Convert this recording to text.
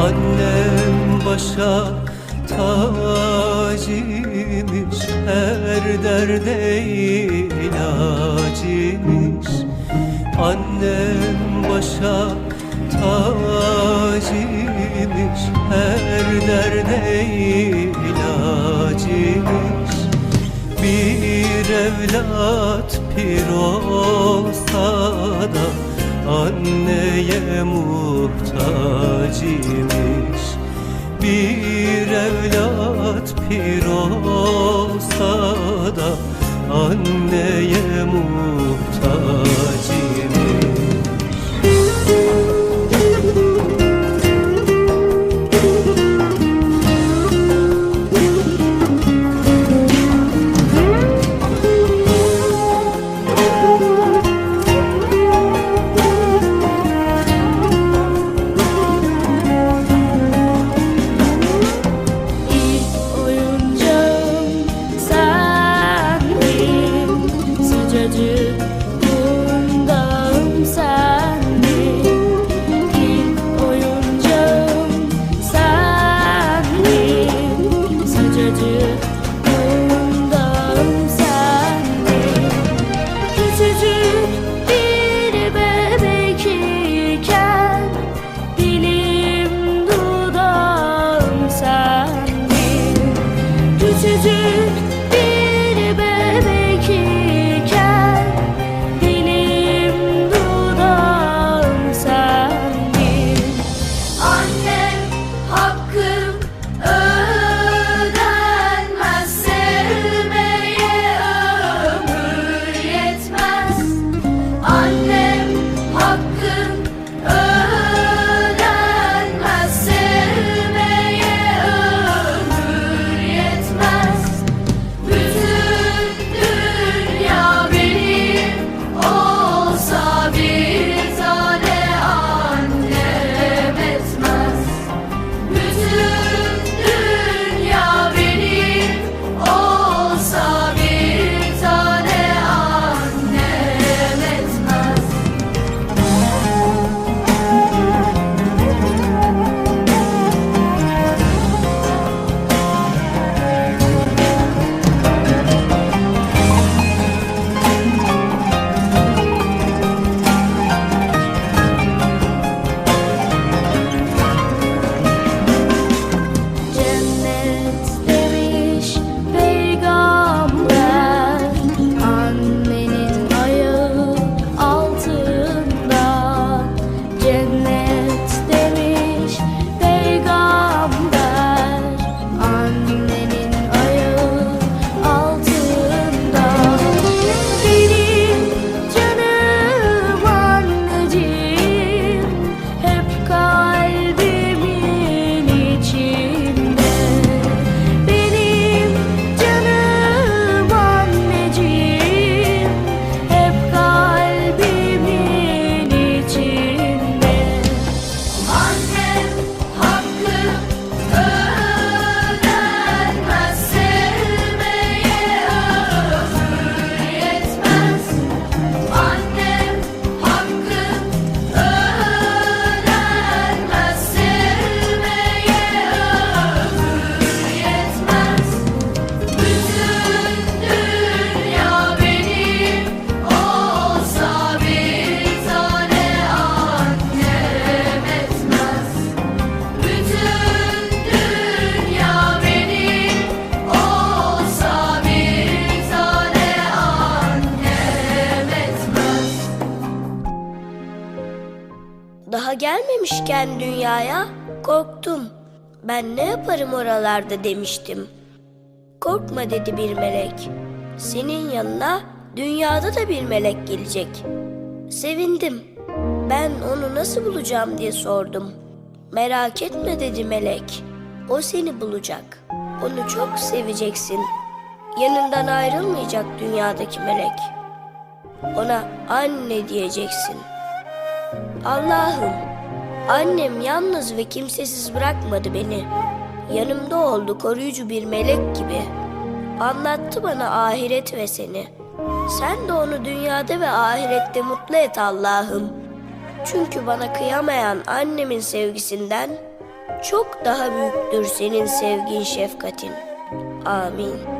Annem başa tacıymış Her derde ilacıymış Annem başa tacıymış Bir evlat pir olsa da Anneye muhtacıymış Bir evlat pir Küçücük bir Daha gelmemişken dünyaya korktum. Ben ne yaparım oralarda demiştim. Korkma dedi bir melek. Senin yanına dünyada da bir melek gelecek. Sevindim. Ben onu nasıl bulacağım diye sordum. Merak etme dedi melek. O seni bulacak. Onu çok seveceksin. Yanından ayrılmayacak dünyadaki melek. Ona anne diyeceksin. Allah'ım, annem yalnız ve kimsesiz bırakmadı beni. Yanımda oldu koruyucu bir melek gibi. Anlattı bana ahiret ve seni. Sen de onu dünyada ve ahirette mutlu et Allah'ım. Çünkü bana kıyamayan annemin sevgisinden çok daha büyüktür senin sevgin şefkatin. Amin.